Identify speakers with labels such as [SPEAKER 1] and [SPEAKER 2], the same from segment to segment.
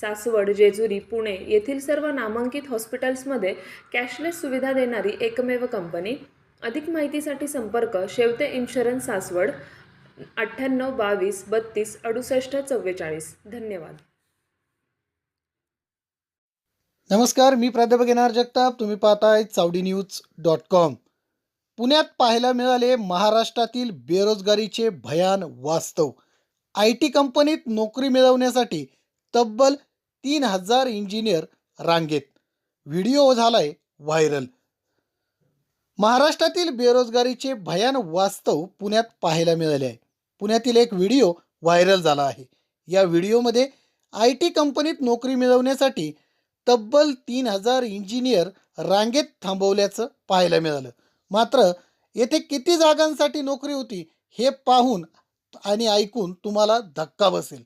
[SPEAKER 1] सासवड जेजुरी पुणे येथील सर्व नामांकित हॉस्पिटल्समध्ये कॅशलेस सुविधा देणारी एकमेव कंपनी. अधिक माहितीसाठी संपर्क शेवते इन्शुरन्स सासवड अठ्ठ्याण्णव बावीस बत्तीस अडुसष्ट चव्वेचाळीस. धन्यवाद.
[SPEAKER 2] नमस्कार मी प्राध्यापक येणार जगताप. तुम्ही पाहताय चावडी न्यूज डॉट कॉम. पुण्यात पाहायला मिळाले महाराष्ट्रातील बेरोजगारीचे भयान वास्तव. आय टी कंपनीत नोकरी मिळवण्यासाठी तब्बल तीन हजार इंजिनियर रांगेत. व्हिडिओ झालाय व्हायरल. महाराष्ट्रातील बेरोजगारीचे भयान वास्तव पुण्यात पाहायला मिळाले आहे. पुण्यातील एक व्हिडिओ व्हायरल झाला आहे. या व्हिडिओमध्ये आय टी कंपनीत नोकरी मिळवण्यासाठी तब्बल तीन हजार इंजिनियर रांगेत थांबवल्याचं पाहायला मिळालं. मात्र येथे किती जागांसाठी नोकरी होती हे पाहून आणि ऐकून तुम्हाला धक्का बसेल.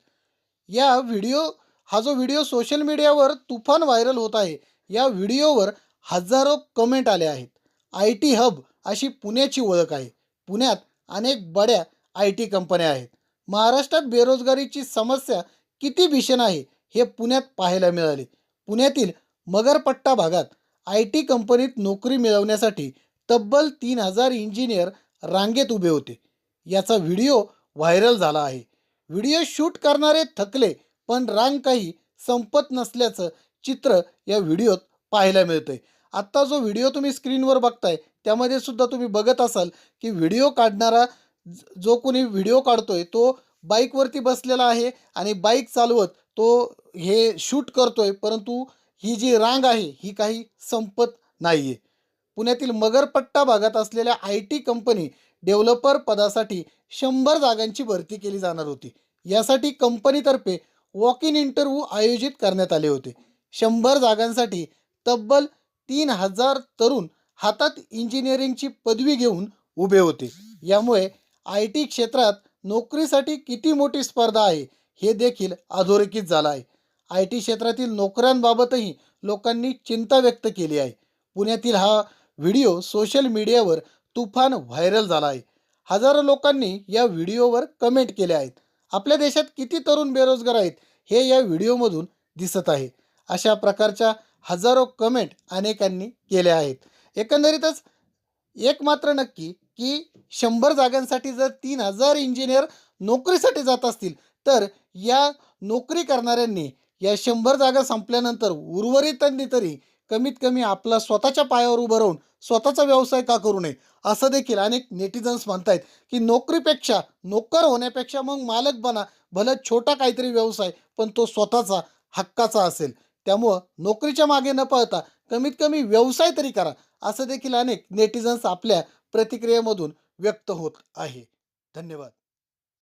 [SPEAKER 2] या व्हिडिओ हा जो व्हिडिओ सोशल मीडियावर तुफान व्हायरल होत आहे या व्हिडिओवर हजारो कमेंट आले आहेत. आय टी हब अशी पुण्याची ओळख आहे. पुण्यात अनेक बड्या आय टी कंपन्या आहेत. महाराष्ट्रात बेरोजगारीची समस्या किती भीषण आहे हे पुण्यात पाहायला मिळाले. पुण्यातील मगरपट्टा भागात आय टी कंपनीत नोकरी मिळवण्यासाठी तब्बल तीन हजार इंजिनियर रांगेत उभे होते. याचा व्हिडिओ व्हायरल झाला आहे. व्हिडिओ शूट करणारे थकले पण रांग काही संपत नसल्याचं चित्र या व्हिडिओत पाहायला मिळतंय. आत्ता जो व्हिडिओ तुम्ही स्क्रीनवर बघताय त्यामध्ये सुद्धा तुम्ही बघत असाल की व्हिडिओ काढणारा जो कोणी व्हिडिओ काढतोय तो बाईकवरती बसलेला आहे आणि बाईक चालवत तो हे शूट करतोय परंतु ही जी रांग आहे ही काही संपत नाही आहे पुण्यातील मगरपट्टा भागात असलेल्या आय टी कंपनी डेव्हलपर पदासाठी शंभर जागांची भरती केली जाणार होती. यासाठी कंपनीतर्फे वॉक इन इंटरव्ह्यू आयोजित करण्यात आले होते. शंभर जागांसाठी तब्बल तीन हजार तरुण हातात इंजिनिअरिंगची पदवी घेऊन उभे होते. यामुळे आय टी क्षेत्रात नोकरीसाठी किती मोठी स्पर्धा आहे हे देखील अधोरेखित झालं आहे. आय टी क्षेत्रातील नोकऱ्यांबाबतही लोकांनी चिंता व्यक्त केली आहे. पुण्यातील हा व्हिडिओ सोशल मीडियावर तुफान व्हायरल झाला आहे. हजारो लोकांनी या व्हिडिओवर कमेंट केल्या आहेत. आपल्या देशात किती तरुण बेरोजगार आहेत हे या व्हिडिओमधून दिसत आहे. अशा प्रकारच्या हजारो कमेंट अनेकांनी केल्या आहेत. एकंदरीतच एक मात्र नक्की की शंभर जागांसाठी जर तीन हजार इंजिनियर नोकरीसाठी जात असतील तर या नोकरी करणाऱ्यांनी या शंभर जागा संपल्यानंतर उर्वरितांनी तरी कमीत कमी आपला स्वतःच्या पायावर उभं राहून स्वतःचा व्यवसाय का करू नये? असं देखील अनेक नेटिझन्स म्हणतायत की नोकरीपेक्षा नोकर होण्यापेक्षा मग मालक बना भलं छोटा काहीतरी व्यवसाय पण तो स्वतःचा हक्काचा असेल. त्यामुळं नोकरीच्या मागे न पळता कमीत कमी व्यवसाय तरी करा असं देखील अनेक नेटिझन्स आपल्या प्रतिक्रियेमधून व्यक्त होत आहे. धन्यवाद.